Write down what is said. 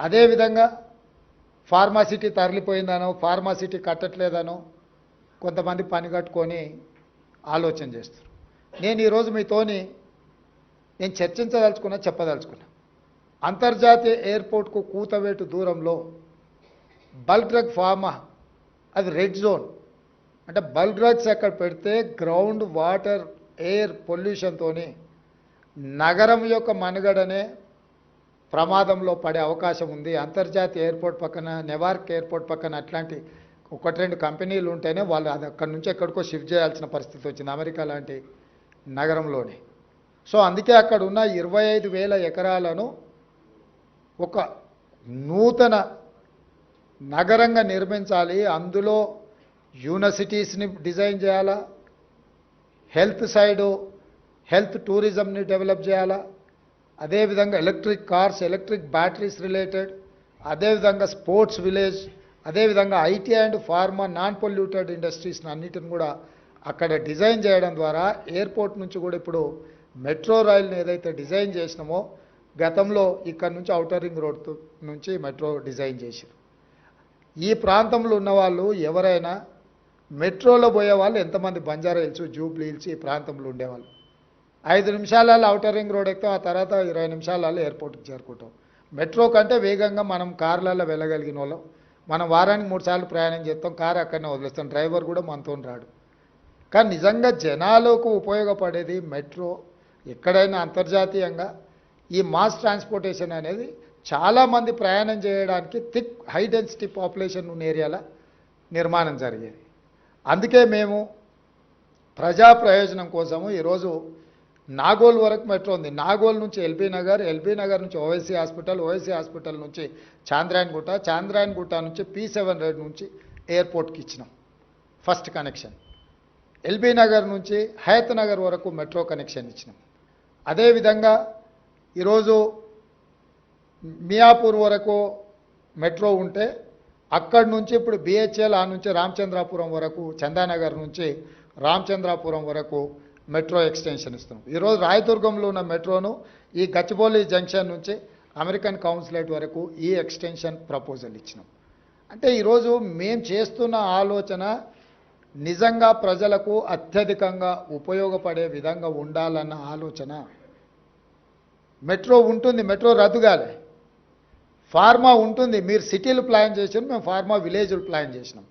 అదేవిధంగా pharma city తరలిపోయిందనో pharma city కట్టట్లేదనో కొంతమంది పని కట్టుకొని ఆలోచన చేస్తారు. నేను ఈరోజు మీతోని నేను చర్చించదలుచుకున్నా చెప్పదలుచుకున్నా. అంతర్జాతీయ ఎయిర్పోర్ట్కు కూతవేటు దూరంలో బల్క్ డ్రగ్ ఫార్మా అది రెడ్ జోన్. అంటే బల్క్ డ్రగ్స్ అక్కడ పెడితే గ్రౌండ్ వాటర్ ఎయిర్ పొల్యూషన్తోని నగరం యొక్క మనుగడనే ప్రమాదంలో పడే అవకాశం ఉంది. అంతర్జాతీయ ఎయిర్పోర్ట్ పక్కన నెవార్క్ ఎయిర్పోర్ట్ పక్కన అట్లాంటి ఒకటి రెండు కంపెనీలు ఉంటేనే వాళ్ళు అది అక్కడి నుంచి ఎక్కడికో షిఫ్ట్ చేయాల్సిన పరిస్థితి వచ్చింది అమెరికా లాంటి నగరంలోనే. సో అందుకే అక్కడ ఉన్న ఇరవై ఐదు వేల ఎకరాలను ఒక నూతన నగరంగా నిర్మించాలి. అందులో యూనివర్సిటీస్ని డిజైన్ చేయాలా? హెల్త్ సైడు హెల్త్ టూరిజంని డెవలప్ చేయాలా? అదేవిధంగా electric cars electric batteries related అదేవిధంగా స్పోర్ట్స్ విలేజ్ అదేవిధంగా IT and pharma non polluted ఇండస్ట్రీస్ని అన్నిటిని కూడా అక్కడ డిజైన్ చేయడం ద్వారా ఎయిర్పోర్ట్ నుంచి కూడా ఇప్పుడు మెట్రో రైల్ని ఏదైతే డిజైన్ చేసినామో గతంలో ఇక్కడ నుంచి ఔటర్ రింగ్ రోడ్ నుంచి మెట్రో డిజైన్ చేశారు ఈ ప్రాంతంలో ఉన్న వాళ్ళు ఎవరైనా మెట్రోలో పోయే వాళ్ళు ఎంతమంది బంజారా హిల్స్ జూబ్లీ హిల్స్ ఈ ప్రాంతంలో ఉండేవాళ్ళు. ఐదు నిమిషాలలో ఔటర్ రింగ్ రోడ్ ఎక్కుతాం ఆ తర్వాత ఇరవై నిమిషాలలో ఎయిర్పోర్ట్కి చేరుకుంటాం. మెట్రో కంటే వేగంగా మనం కార్లలో వెళ్ళగలిగిన వాళ్ళం. మనం వారానికి మూడు సార్లు ప్రయాణం చేస్తాం కారు అక్కడనే వదిలేస్తాం డ్రైవర్ కూడా మనతో రాడు. కానీ నిజంగా జనాలకు ఉపయోగపడేది మెట్రో ఎక్కడైనా అంతర్జాతీయంగా ఈ మాస్ ట్రాన్స్పోర్టేషన్ అనేది చాలామంది ప్రయాణం చేయడానికి థిక్ హై డెన్సిటీ పాపులేషన్ ఉన్న ఏరియాల నిర్మాణం జరిగేది. అందుకే మేము ప్రజా ప్రయోజనం కోసము ఈరోజు నాగోల్ వరకు మెట్రో ఉంది? నాగోల్ నుంచి ఎల్బీ నగర్ ఎల్బీ నగర్ నుంచి ఓవైసీ హాస్పిటల్ ఓవైసీ హాస్పిటల్ నుంచి చాంద్రాయన్గుట్ట చాంద్రాయన్గుట్ట నుంచి పీ సెవెన్ రోడ్ నుంచి ఎయిర్పోర్ట్కి ఇచ్చినాం. First connection. ఎల్బీ నగర్ నుంచి హయత్ నగర్ వరకు మెట్రో కనెక్షన్ ఇచ్చినాం. అదేవిధంగా ఈరోజు మియాపూర్ వరకు మెట్రో ఉంటే అక్కడి నుంచి ఇప్పుడు బిహెచ్ఎల్ ఆ నుంచి రామచంద్రాపురం వరకు చందానగర్ నుంచి రామచంద్రాపురం వరకు మెట్రో ఎక్స్టెన్షన్ ఇస్తున్నాం. ఈరోజు రాయదుర్గంలో ఉన్న మెట్రోను ఈ గచ్చిబౌలి జంక్షన్ నుంచి అమెరికన్ కౌన్సిలేట్ వరకు ఈ ఎక్స్టెన్షన్ ప్రపోజల్ ఇచ్చినాం. అంటే ఈరోజు మేము చేస్తున్న ఆలోచన నిజంగా ప్రజలకు అత్యధికంగా ఉపయోగపడే విధంగా ఉండాలన్న ఆలోచన. మెట్రో ఉంటుంది మెట్రో రద్దు కాలే. ఫార్మా ఉంటుంది మీరు సిటీలు ప్లాన్ చేసిన మేము ఫార్మా విలేజ్లు ప్లాన్ చేసినాం.